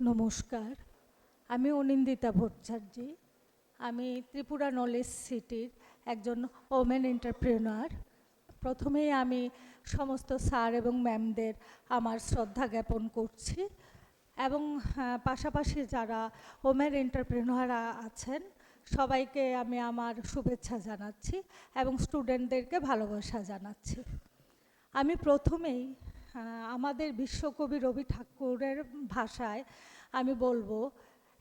নমস্কার। আমি অনিন্দিতা ভট্টাচার্যি। আমি ত্রিপুরা নলেজ সিটির একজন ওমেন এন্টারপ্রেনার। প্রথমেই আমি সমস্ত স্যার এবং ম্যামদের আমার শ্রদ্ধা জ্ঞাপন করছি এবং পাশাপাশি যারা ওমেন এন্টারপ্রেনাররা আছেন, সবাইকে আমি আমার শুভেচ্ছা জানাচ্ছি এবং স্টুডেন্টদেরকে ভালোবাসা জানাচ্ছি। আমি প্রথমেই আমাদের বিশ্বকবি রবি ঠাকুরের ভাষায় আমি বলব,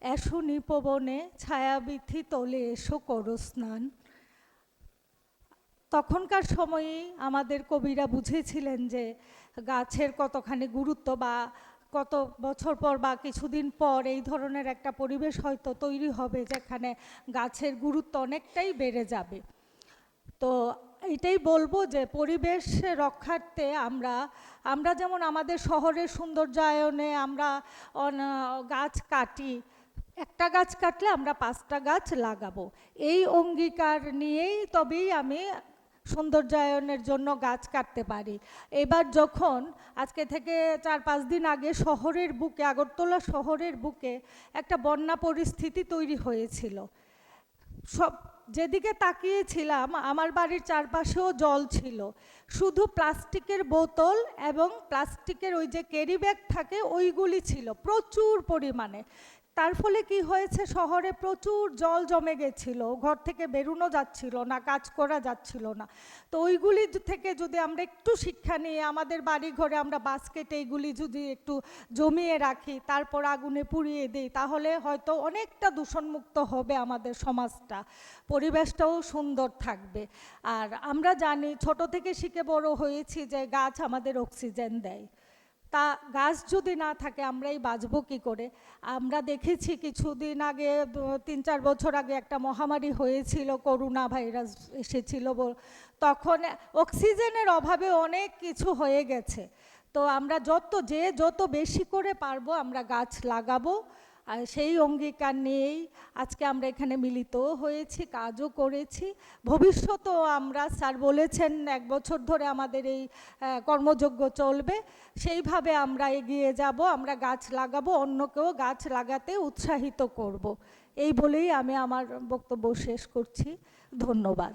এসো নিপবনে, ছায়াবিথি তলে এসো করো স্নান। তখনকার সময়ে আমাদের কবিরা বুঝেছিলেন যে গাছের কতখানি গুরুত্ব বা কত বছর পর বা কিছুদিন পর এই ধরনের একটা পরিবেশ হয়তো তৈরি হবে যেখানে গাছের গুরুত্ব অনেকটাই বেড়ে যাবে। তো এটাই বলব যে পরিবেশ রক্ষার্থে আমরা আমরা যেমন আমাদের শহরের সৌন্দর্যায়নে আমরা গাছ কাটি, একটা গাছ কাটলে আমরা পাঁচটা গাছ লাগাবো। এই অঙ্গীকার নিয়েই তবেই আমি সৌন্দর্যায়নের জন্য গাছ কাটতে পারি। এবার যখন, আজকে থেকে চার পাঁচ দিন আগে শহরের বুকে, আগরতলা শহরের বুকে একটা বন্যা পরিস্থিতি তৈরি হয়েছিল। সব যেদিকে তাকিয়েছিলাম, আমার বাড়ির চারপাশেও জল ছিল। শুধু প্লাস্টিকের বোতল এবং প্লাস্টিকের ওই যে ক্যারি ব্যাগ থাকে, ওইগুলি ছিল প্রচুর পরিমাণে। তার ফলে কি হয়েছে? শহরে প্রচুর জল জমে গেছিল, ঘর থেকে বেরোনো যাচ্ছিল না, কাজ করা যাচ্ছিল না। তো ওইগুলি থেকে যদি আমরা একটু শিক্ষা নিয়ে, আমাদের বাড়ি ঘরে আমরা বাস্কেট এইগুলি যদি একটু জমিয়ে রাখি, তারপর আগুনে পুড়িয়ে দিই, তাহলে হয়তো অনেকটা দূষণমুক্ত হবে আমাদের সমাজটা। পরিবেশটাও সুন্দর থাকবে। আর আমরা জানি, ছোট থেকে শিখে বড় হয়েছি যে গাছ আমাদের অক্সিজেন দেয়। তা গাছ যদি না থাকে, আমরাই বাঁচব কী করে? আমরা দেখেছি কিছুদিন আগে তিন চার বছর আগে একটা মহামারী হয়েছিল, করোনা ভাইরাস এসেছিল তখন অক্সিজেনের অভাবে অনেক কিছু হয়ে গেছে। তো আমরা যত, যে যত বেশি করে পারব, আমরা গাছ লাগাবো। আর সেই অঙ্গীকার নিয়েই আজকে আমরা এখানে মিলিত হয়েছি, কাজও করেছি। ভবিষ্যতেও আমরা, স্যার বলেছেন, এক বছর ধরে আমাদের এই কর্মযজ্ঞ চলবে। সেইভাবে আমরা এগিয়ে যাব, আমরা গাছ লাগাবো অন্যকেও গাছ লাগাতে উৎসাহিত করব। এই বলেই আমি আমার বক্তব্য শেষ করছি। ধন্যবাদ।